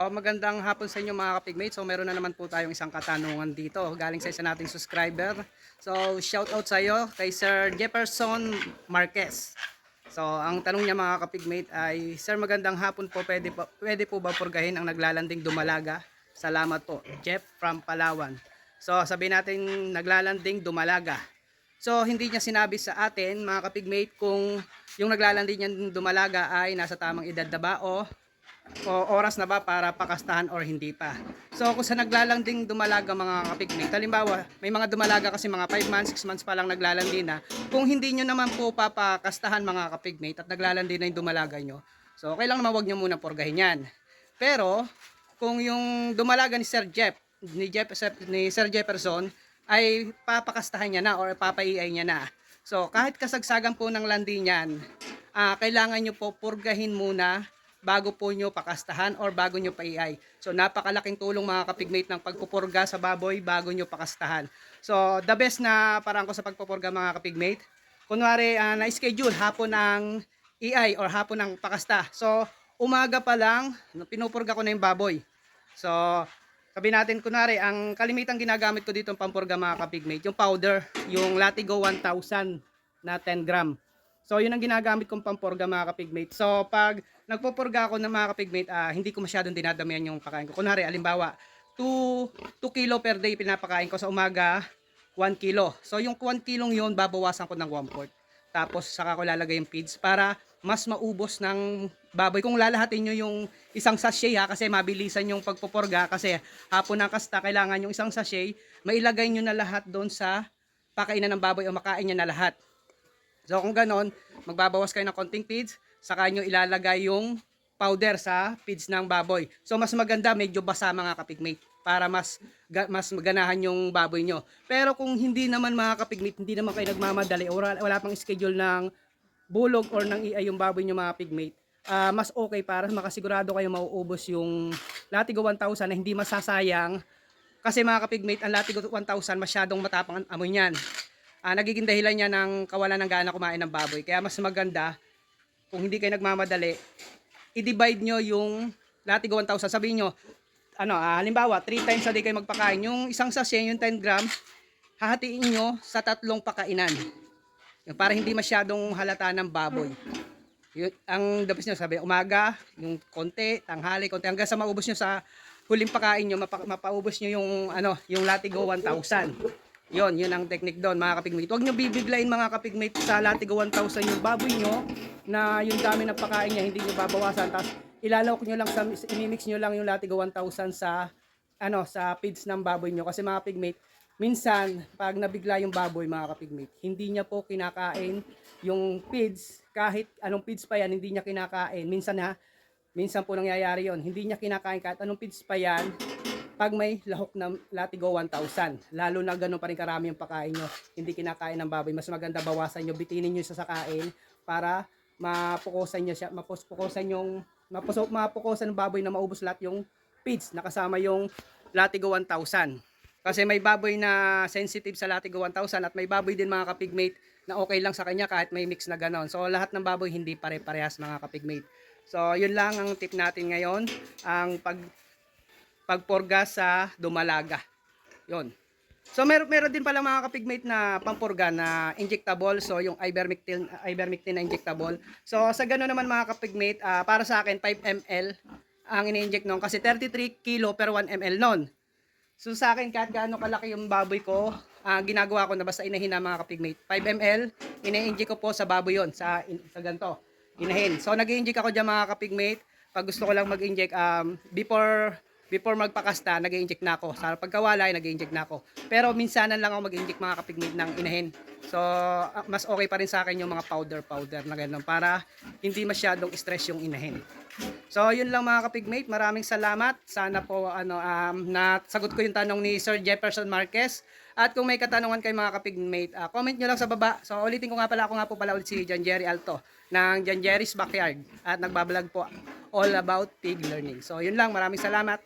Oh, magandang hapon sa inyo mga kapigmates. So meron na naman po tayong isang katanungan dito galing sa isa nating subscriber. So shout out sa iyo kay Sir Jefferson Marquez. So ang tanong niya mga kapigmate ay Sir magandang hapon po pwede po, pwede po ba purgahin ang naglalanding dumalaga? Salamat po. Jeff from Palawan. So sabi natin naglalanding dumalaga. So hindi niya sinabi sa atin mga kapigmate kung yung naglalanding niya dumalaga ay nasa tamang edad na ba o o oras na ba para pakastahan or hindi pa. So kung sa naglalanding dumalaga mga kapigmate, halimbawa may mga dumalaga kasi mga 5 months, 6 months pa lang naglalandi na, kung hindi nyo naman po papakastahan mga kapigmate at naglalandi na yung dumalaga nyo, so kailangan naman wag nyo muna porgahin yan. Pero kung yung dumalaga ni Sir Jeff, ni, Jeff, ni Sir Jefferson, ay papakastahan niya na or papaiay niya na. So kahit kasagsagan po ng landi niyan, ah, kailangan nyo po purgahin muna bago po nyo pakastahan or bago nyo paiay. So napakalaking tulong mga kapigmate ng pagpupurga sa baboy bago nyo pakastahan. So the best na parang ko sa pagpupurga mga kapigmate, kunwari ah, na-schedule hapon ng iay or hapon ng pakasta. So umaga pa lang, pinupurga ko na yung baboy. So sabi natin kunwari, ang kalimitang ginagamit ko dito ang pampurga mga kapigmate, yung powder, yung Latigo 1000 na 10 gram. So, yun ang ginagamit kong pampurga mga kapigmate. So, pag nagpupurga ako ng mga kapigmate, ah, hindi ko masyadong dinadamihan yung pakain ko. Kunwari, alimbawa, 2, 2 kilo per day pinapakain ko sa umaga, 1 kilo. So, yung 1 kilong yun, babawasan ko ng 1 quart. Tapos, saka ko lalagay yung feeds para mas maubos ng baboy. Kung lalahatin nyo yung isang sachet ha, kasi mabilisan yung pagpupurga, kasi hapon ng kasta, kailangan yung isang sachet, mailagay nyo na lahat doon sa pakainan ng baboy o makain niya na lahat. So kung ganon, magbabawas kayo ng konting feeds, saka nyo ilalagay yung powder sa feeds ng baboy. So mas maganda medyo basa mga kapigmate para mas ga, mas maganahan yung baboy nyo. Pero kung hindi naman mga kapigmate, hindi naman kayo nagmamadali o wala, pang schedule ng bulog or ng iay yung baboy nyo mga pigmate, ah, mas okay para makasigurado kayo mauubos yung Latigo 1000 na hindi masasayang kasi mga kapigmate, ang Latigo 1000 masyadong matapang ang amoy niyan ah, nagiging dahilan niya ng kawalan ng gana kumain ng baboy. Kaya mas maganda, kung hindi kayo nagmamadali, i-divide nyo yung latigo 1,000. Sabihin nyo, ano, ah, halimbawa, 3 times a day kayo magpakain. Yung isang sachet, yung 10 gram, hahatiin nyo sa tatlong pakainan. Para hindi masyadong halata ng baboy. Yun, ang dapat nyo sabi, umaga, yung konti, tanghali, konti, hanggang sa maubos nyo sa huling pakain nyo, mapa, mapaubos nyo yung, ano, yung latigo 1,000. Yon, yun ang technique doon mga kapigmate. Huwag nyo bibiglayin mga kapigmate sa latigo 1,000 yung baboy nyo na yung dami ng pakain niya hindi nyo babawasan. Tapos ilalawak nyo lang, sa, imimix nyo lang yung latigo 1,000 sa ano sa feeds ng baboy nyo. Kasi mga pigmate, minsan pag nabigla yung baboy mga kapigmate, hindi niya po kinakain yung feeds. Kahit anong feeds pa yan, hindi niya kinakain. Minsan ha, minsan po nangyayari yon Hindi niya kinakain kahit anong feeds pa yan pag may lahok na latigo 1,000. Lalo na ganun pa rin karami yung pakain nyo. Hindi kinakain ng baboy. Mas maganda bawasan nyo, bitinin nyo sa sakain para mapukusan nyo siya, mapukusan yung mapuso, mapukusan ng baboy na maubos lahat yung feeds na kasama yung latigo 1,000. Kasi may baboy na sensitive sa latigo 1,000 at may baboy din mga kapigmate na okay lang sa kanya kahit may mix na ganon. So lahat ng baboy hindi pare-parehas mga kapigmate. So yun lang ang tip natin ngayon, ang pag pagporga sa dumalaga. Yon. So meron meron din pala mga kapigmate na pampurga na injectable so yung ivermectin ivermectin na injectable. So sa ganoon naman mga kapigmate ah, para sa akin 5 ml ang ini-inject noon kasi 33 kilo per 1 ml noon. So sa akin kahit gaano kalaki yung baboy ko, ah, ginagawa ko na basta inahin na mga kapigmate. 5 ml, ini-inject ko po sa baboy yon sa in, sa ganto. Inahin. So nag-inject ako diyan mga kapigmate. Pag gusto ko lang mag-inject um, before before magpakasta, nag inject na ako. Sa pagkawalay, nag inject na ako. Pero minsanan lang ako mag inject mga kapigmate ng inahin. So, ah, mas okay pa rin sa akin yung mga powder-powder na gano'n para hindi masyadong stress yung inahin. So, yun lang mga kapigmate. Maraming salamat. Sana po ano, um, na sagot ko yung tanong ni Sir Jefferson Marquez. At kung may katanungan kayo mga kapigmate, uh, comment nyo lang sa baba. So, ulitin ko nga pala, ako nga po pala ulit si John Alto ng John Backyard. At nagbablog po all about pig learning. So, yun lang. Maraming salamat.